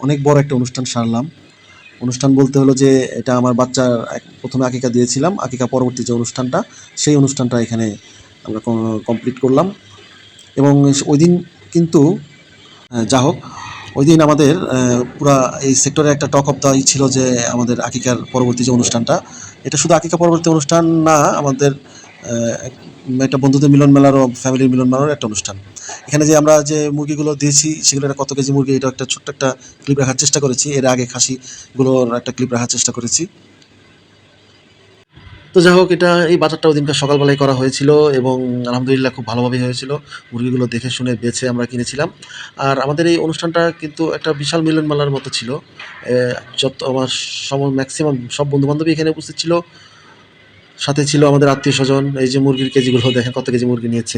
অনেক বড় একটা অনুষ্ঠান সারলাম। অনুষ্ঠান বলতে হলো যে, এটা আমার বাচ্চার প্রথমে আকিকা দিয়েছিলাম। আকিকা পরবর্তী যে অনুষ্ঠানটা, সেই অনুষ্ঠানটা এখানে আমরা কমপ্লিট করলাম। এবং ওই দিন কিন্তু যা হোক, ওই দিন আমাদের পুরা এই সেক্টরে একটা টক অফ ই ছিল যে, আমাদের আকিকার পরবর্তী যে অনুষ্ঠানটা, এটা শুধু আকিকা পরবর্তী অনুষ্ঠান না, আমাদের একটা বন্ধুদের মিলন মেলারও ফ্যামিলির মিলন মেলারও একটা অনুষ্ঠান। এখানে যে আমরা যে মুরগিগুলো দিয়েছি, সেগুলো একটা কত কেজি মুরগি, এটা একটা ছোট্ট একটা ক্লিপ রাখার চেষ্টা করেছি। এর আগে খাসিগুলোর একটা ক্লিপ রাখার চেষ্টা করেছি। তো যাই হোক, এটা এই বাজারটা ওই দিনকার সকালবেলায় করা হয়েছিল এবং আলহামদুলিল্লাহ খুব ভালোভাবেই হয়েছিল। মুরগিগুলো দেখে শুনে বেছে আমরা কিনেছিলাম। আর আমাদের এই অনুষ্ঠানটা কিন্তু একটা বিশাল মিলন মেলার মতো ছিল। যত আমার সম ম্যাক্সিমাম সব বন্ধুবান্ধবী এখানে উপস্থিত ছিল। সাথে ছিল আমাদের আত্মীয় স্বজন, এই যে মুরগির কেজিগুলো দেখেন কত কেজি মুরগি নিয়েছে।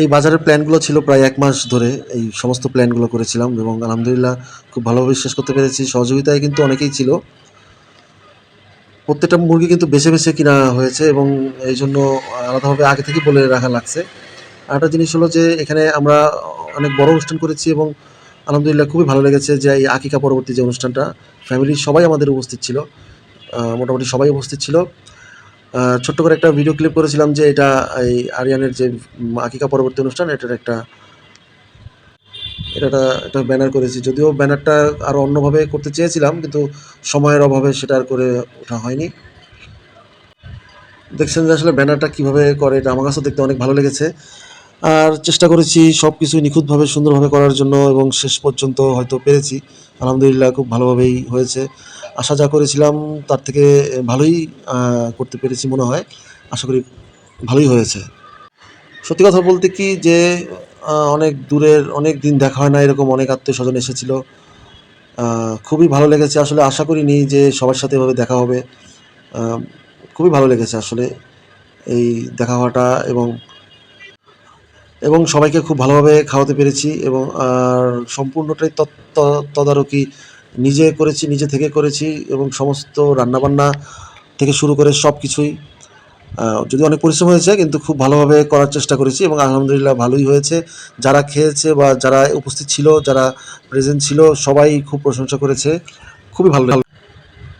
এই বাজারের প্ল্যানগুলো ছিল প্রায় এক মাস ধরে এই সমস্ত প্ল্যানগুলো করেছিলাম এবং আলহামদুলিল্লাহ খুব ভালোভাবে শেষ করতে পেরেছি। সহযোগিতায় কিন্তু অনেকেই ছিল। প্রত্যেকটা মুরগি কিন্তু বেছে বেছে কিনা হয়েছে এবং এই জন্য আলাদাভাবে আগে থেকেই বলে রাখা লাগছে। আর একটা জিনিস হলো যে এখানে আমরা অনেক বড় অনুষ্ঠান করেছি এবং আলহামদুলিল্লাহ খুবই ভালো লেগেছে যে এই আকিকা পরবর্তী যে অনুষ্ঠানটা ফ্যামিলির সবাই আমাদের উপস্থিত ছিল মোটামুটি সবাই উপস্থিত ছিল। ছোট্ট করে একটা ভিডিও ক্লিপ করেছিলাম যে এটা এই আরিয়ানের যে আকিকা পরবর্তী অনুষ্ঠান, এটার একটা এটা একটা- ব্যানার করেছি। যদিও ব্যানারটা আরও অন্যভাবে করতে চেয়েছিলাম, কিন্তু সময়ের অভাবে সেটা আর করে ওঠা হয়নি। দেখছেন যে আসলে ব্যানারটা কীভাবে করে, এটা আমার কাছেও দেখতে অনেক ভালো লেগেছে। আর চেষ্টা করেছি সব কিছু নিখুঁতভাবে, সুন্দরভাবে করার জন্য, এবং শেষ পর্যন্ত হয়তো পেরেছি। আলহামদুলিল্লাহ, খুব ভালোভাবেই হয়েছে। আশা যা করেছিলাম তার থেকে ভালোই করতে পেরেছি মনে হয়। আশা করি ভালোই হয়েছে। সত্যি কথা বলতে কি যে অনেক দূরের, অনেক দিন দেখা হয় না, এরকম অনেক আত্মীয় স্বজন এসেছিল খুবই ভালো লেগেছে। আসলে আশা করিনি যে সবার সাথে এভাবে দেখা হবে। খুবই ভালো লেগেছে আসলে এই দেখা হওয়াটা এবং এবং সবাইকে খুব ভালোভাবে খাওয়াতে পেরেছি এবং, আর সম্পূর্ণটাই তদারকি নিজে করেছি, নিজে থেকে করেছি এবং সমস্ত রান্নাবান্না থেকে শুরু করে সব কিছুই যদি অনেক পরিশ্রম হয়েছে কিন্তু খুব ভালোভাবে করার চেষ্টা করেছি এবং আলহামদুলিল্লাহ ভালোই হয়েছে। যারা খেয়েছে বা যারা উপস্থিত ছিল, যারা প্রেজেন্ট ছিল, সবাই খুব প্রশংসা করেছে। খুবই ভালো।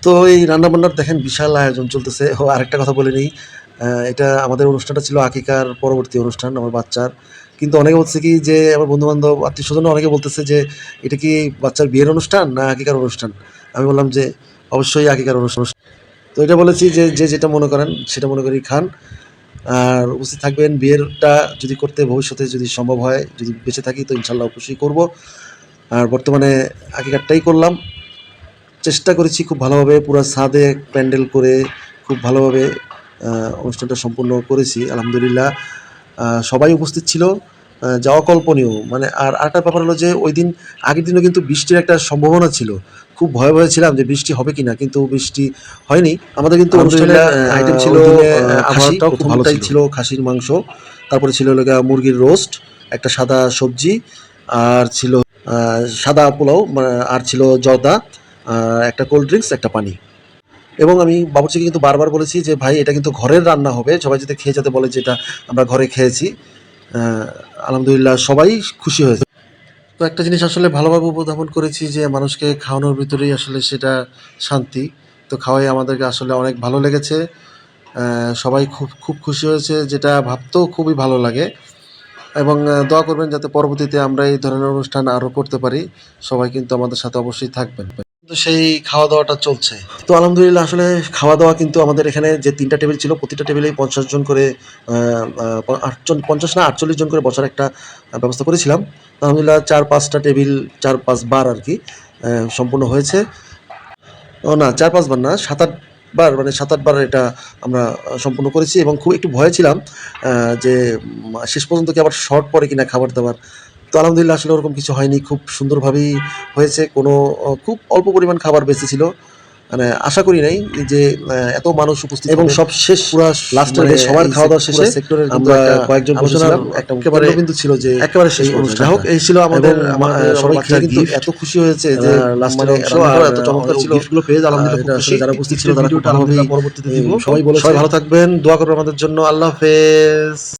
তো এই রান্নাবান্নার দেখেন বিশাল আয়োজন চলতেছে। ও আরেকটা কথা বলে নিই এটা আমাদের অনুষ্ঠানটা ছিল আকিকার পরবর্তী অনুষ্ঠান, আমার বাচ্চার। কিন্তু অনেকে বলছে কি যে, আমার বন্ধু বান্ধব আত্মীয় স্বজন অনেকে বলতেছে যে, এটা কি বাচ্চার বিয়ের অনুষ্ঠান না আকিকার অনুষ্ঠান? আমি বললাম যে, অবশ্যই আকিকার অনুষ্ঠান। তো এটা বলেছি যে যে যেটা মনে করেন, সেটা মনে করি খান। আর উপস্থিত থাকবেন, বিয়েরটা যদি করতে ভবিষ্যতে যদি সম্ভব হয়, যদি বেঁচে থাকি তো ইনশাল্লাহ অবশ্যই করব। আর বর্তমানে আকিকারটাই করলাম। চেষ্টা করেছি খুব ভালোভাবে পুরো ছাদে প্যান্ডেল করে খুব ভালোভাবে অনুষ্ঠানটা সম্পূর্ণ করেছি, আলহামদুলিল্লাহ। সবাই উপস্থিত ছিল যাওয়া যা অকল্পনীয় মানে আর আরেকটা ব্যাপার হলো যে ওই দিন আগের দিনও কিন্তু বৃষ্টির একটা সম্ভাবনা ছিল। খুব ভয়ে ভয়ে ছিলাম যে বৃষ্টি হবে কিনা কিন্তু বৃষ্টি হয়নি। আমাদের কিন্তু আইটেম ছিল খুব ভালো প্রথমটাই ছিল। খাসির মাংস। তারপরে ছিল মুরগির রোস্ট একটা সাদা সবজি আর ছিল সাদা পোলাও মানে আর ছিল জর্দা একটা কোল্ড ড্রিঙ্কস একটা পানি। এবং আমি বাবুর্চিকে কিন্তু বারবার বলেছি যে, ভাই, এটা কিন্তু ঘরের রান্না হবে। সবাই যাতে খেয়ে যাতে বলে যে, এটা আমরা ঘরে খেয়েছি। আলহামদুলিল্লাহ সবাই খুশি হয়েছে। তো একটা জিনিস আসলে ভালোভাবে উপস্থাপন করেছি যে, মানুষকে খাওয়ানোর ভিতরেই আসলে সেটা শান্তি। তো খাওয়াই আমাদেরকে আসলে অনেক ভালো লেগেছে। সবাই খুব খুব খুশি হয়েছে, যেটা ভাবতেও খুবই ভালো লাগে। এবং দোয়া করবেন যাতে পরবর্তীতে আমরা এই ধরনের অনুষ্ঠান আরও করতে পারি। সবাই কিন্তু আমাদের সাথে অবশ্যই থাকবেন। সেই খাওয়া দাওয়াটা চলছে। তো আলহামদুলিল্লাহ আসলে খাওয়া দাওয়া কিন্তু আমাদের এখানে যে তিনটা টেবিল ছিল, প্রতিটা টেবিলেই পঞ্চাশ জন করে আটজন পঞ্চাশ না, আটচল্লিশ জন করে বসার একটা ব্যবস্থা করেছিলাম। আলহামদুলিল্লাহ চার পাঁচটা টেবিল, চার পাঁচ বার আর কি সম্পূর্ণ হয়েছে। ও না, চার পাঁচবার না, সাত আটবার মানে সাত আটবার এটা আমরা সম্পূর্ণ করেছি এবং খুব একটু ভয়ে ছিলাম যে শেষ পর্যন্ত কি আবার শর্ট পড়ে কিনা খাবার দাবার তো আলহামদুলিল্লাহ আসলে ওরকম কিছু হয়নি। খুব সুন্দরভাবেই হয়েছে। কোনো খুব অল্প পরিমাণ খাবার বেঁচে ছিল। মানে আশা করি নাই যে এত মানুষ উপস্থিত এবং সব শেষ পুরো লাস্টের মানে সবার খাওয়া দাওয়া শেষে সেক্টরের আমরা কয়েকজন বসেছিলাম একটা একেবারে কেন্দ্রবিন্দু ছিল যে একেবারে শেষ অনুষ্ঠান হোক এই ছিল আমাদের সবাই খেয়ে কিন্তু এত খুশি হয়েছে যে লাস্টের মানে এত চমৎকার ছিল। গিফটগুলো পেয়ে আলহামদুলিল্লাহ খুশি। যারা উপস্থিত ছিল তারা আলহামদুলিল্লাহ পরবর্তীতে দিব সবাই বলেছে সবাই ভালো থাকবেন দোয়া করবেন আমাদের জন্য। আল্লাহ হাফেজ।